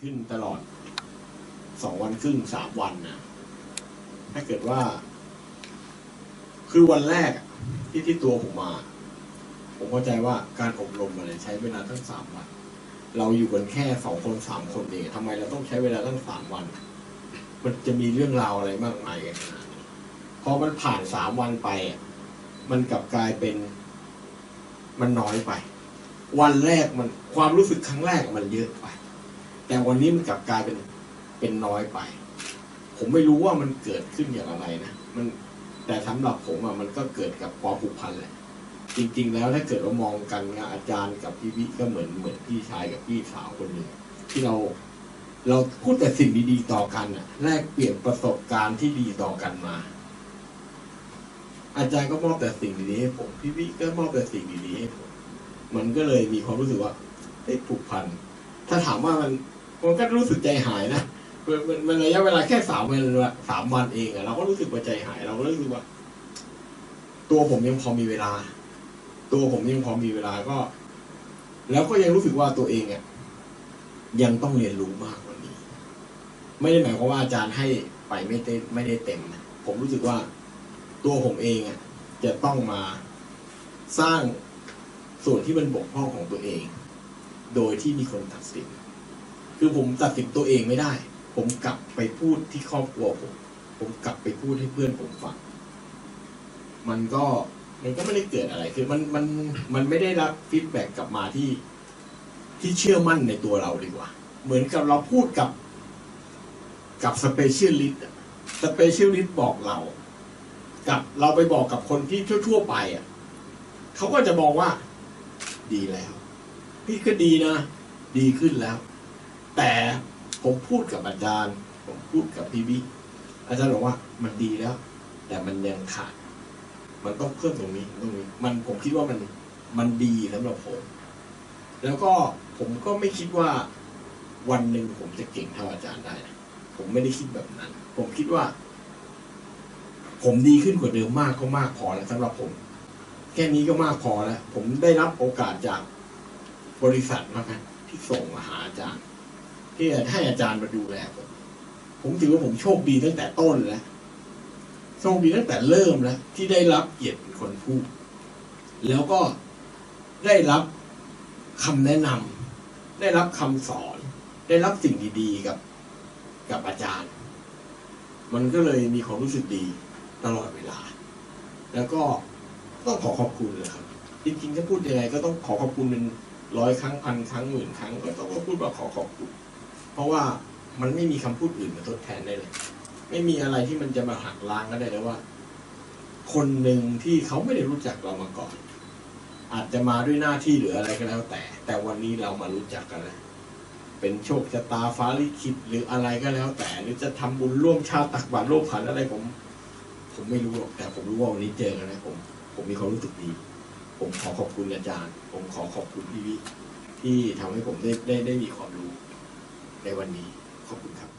ขึ้นตลอดสองวันครึ่งสามวันนะถ้าเกิดว่า คือวันแรกที่ที่ตัวผมมา ผมเข้าใจว่าการอบรมอะไรใช้เวลาตั้งสามวัน เราอยู่กันแค่สองคนสามคนเองทำไมเราต้องใช้เวลาตั้งสามวัน มันจะมีเรื่องราวอะไรมากมายกันขนาดนี้พอมันผ่านสามวันไป มันกลับกลายเป็น มันน้อยไป วันแรกมันความรู้สึกครั้งแรกมันเยอะไป แต่วันนี้มันกลับกลายเป็นเป็นน้อยไป ผมไม่รู้ว่ามันเกิดขึ้นอย่างไรนะมันแต่สำหรับผมอะมันก็เกิดกับความผูกพันแหละ จริง ๆ แล้วถ้าเกิดเรามองกันนะอาจารย์กับพี่วิก็เหมือนเหมือนพี่ชายกับพี่สาวคนหนึ่งที่เราเราพูดแต่สิ่งดีๆต่อกันอะแลกเปลี่ยนประสบการณ์ที่ดีต่อกันมา อาจารย์ก็มอบแต่สิ่งดีๆให้ผมพี่วิก็มอบแต่สิ่งดีๆให้ผมมันก็เลยมีความรู้สึกว่าได้ผูกพัน ถ้าถามว่ามัน มันก็รู้สึกใจหายนะมันมันระยะเวลาแค่สามวันสามวันเองอะเราก็รู้สึกว่าใจหาย เราก็รู้สึกว่า ตัวผมยังพอมีเวลา ตัวผมยังพอมีเวลาก็ แล้วก็ยังรู้สึกว่าตัวเองอะยังต้องเรียนรู้มากกว่านี้ ไม่ได้หมายความว่าอาจารย์ให้ไปไม่ได้ไม่ได้เต็มนะผมรู้สึกว่าตัวผมเองอะจะต้องมาสร้างส่วนที่มันบกพร่องของตัวเอง โดยที่มีคนตัดสิน คือผมตัดสินตัวเองไม่ได้ ผมกลับไปพูดที่ครอบครัวผม ผมกลับไปพูดให้เพื่อนผมฟัง มันก็มันก็ไม่ได้เกิดอะไร คือมันมันมันไม่ได้รับฟีดแบ็กกลับมาที่ที่เชื่อมั่นในตัวเราดีกว่า เหมือนกับเราพูดกับ กับสเปเชียลิสต์สเปเชียลิสต์บอกเรา กับเราไปบอกกับคนที่ทั่ว ๆ ไปอะเขาก็จะมองว่า ดีแล้ว พี่ก็ดีนะ ดีขึ้นแล้ว แต่ผมพูดกับอาจารย์ ผมพูดกับพี่บิ๊กอาจารย์บอกว่ามันดีแล้ว แต่มันยังขาด มันต้องเพิ่มตรงนี้ตรงนี้ มันผมคิดว่ามันมันดีสำหรับผม แล้วก็ผมก็ไม่คิดว่าวันหนึ่งผมจะเก่งเท่าอาจารย์ได้ ผมไม่ได้คิดแบบนั้น ผมคิดว่า ผมดีขึ้นกว่าเดิมมากก็มากพอแล้วสำหรับผม แค่นี้ก็มากพอแล้ว ผมได้รับโอกาสจากบริษัทมากันที่ส่งมาหาอาจารย์ ที่ให้อาจารย์มาดูแลผมผมถือว่าผมโชคดีตั้งแต่ต้นแล้วโชคดีตั้งแต่เริ่มแล้วที่ได้รับเกียรติเป็นคนพูด แล้วก็ได้รับคำแนะนำได้รับคำสอน ได้รับสิ่งดีๆกับกับอาจารย์ มันก็เลยมีความรู้สึกดีตลอดเวลา แล้วก็ต้องขอขอบคุณเลยครับ จริงๆถ้าพูดยังไงก็ต้องขอขอบคุณเป็นร้อยครั้งพันครั้งหมื่นครั้งก็ต้องพูดว่าขอขอบคุณ เพราะว่ามันไม่มีคำพูดอื่นมาทดแทนได้เลย ไม่มีอะไรที่มันจะมาหักล้างก็ได้เลยว่า คนหนึ่งที่เขาไม่ได้รู้จักเรามาก่อน อาจจะมาด้วยหน้าที่หรืออะไรก็แล้วแต่ แต่วันนี้เรามารู้จักกันแล้วเป็นโชคชะตาฟ้าลิขิตหรืออะไรก็แล้วแต่ หรือจะทำบุญร่วมชาติตักบาตรร่วมขันอะไรผม ผมไม่รู้หรอกแต่ผมรู้ว่าวันนี้เจอกันนะผม ผมมีความรู้สึกดี ผมขอขอบคุณอาจารย์ ผมขอขอบคุณพี่วิที่ทำให้ผมได้ได้ได้มีความรู้ ในวันนี้ขอบคุณครับ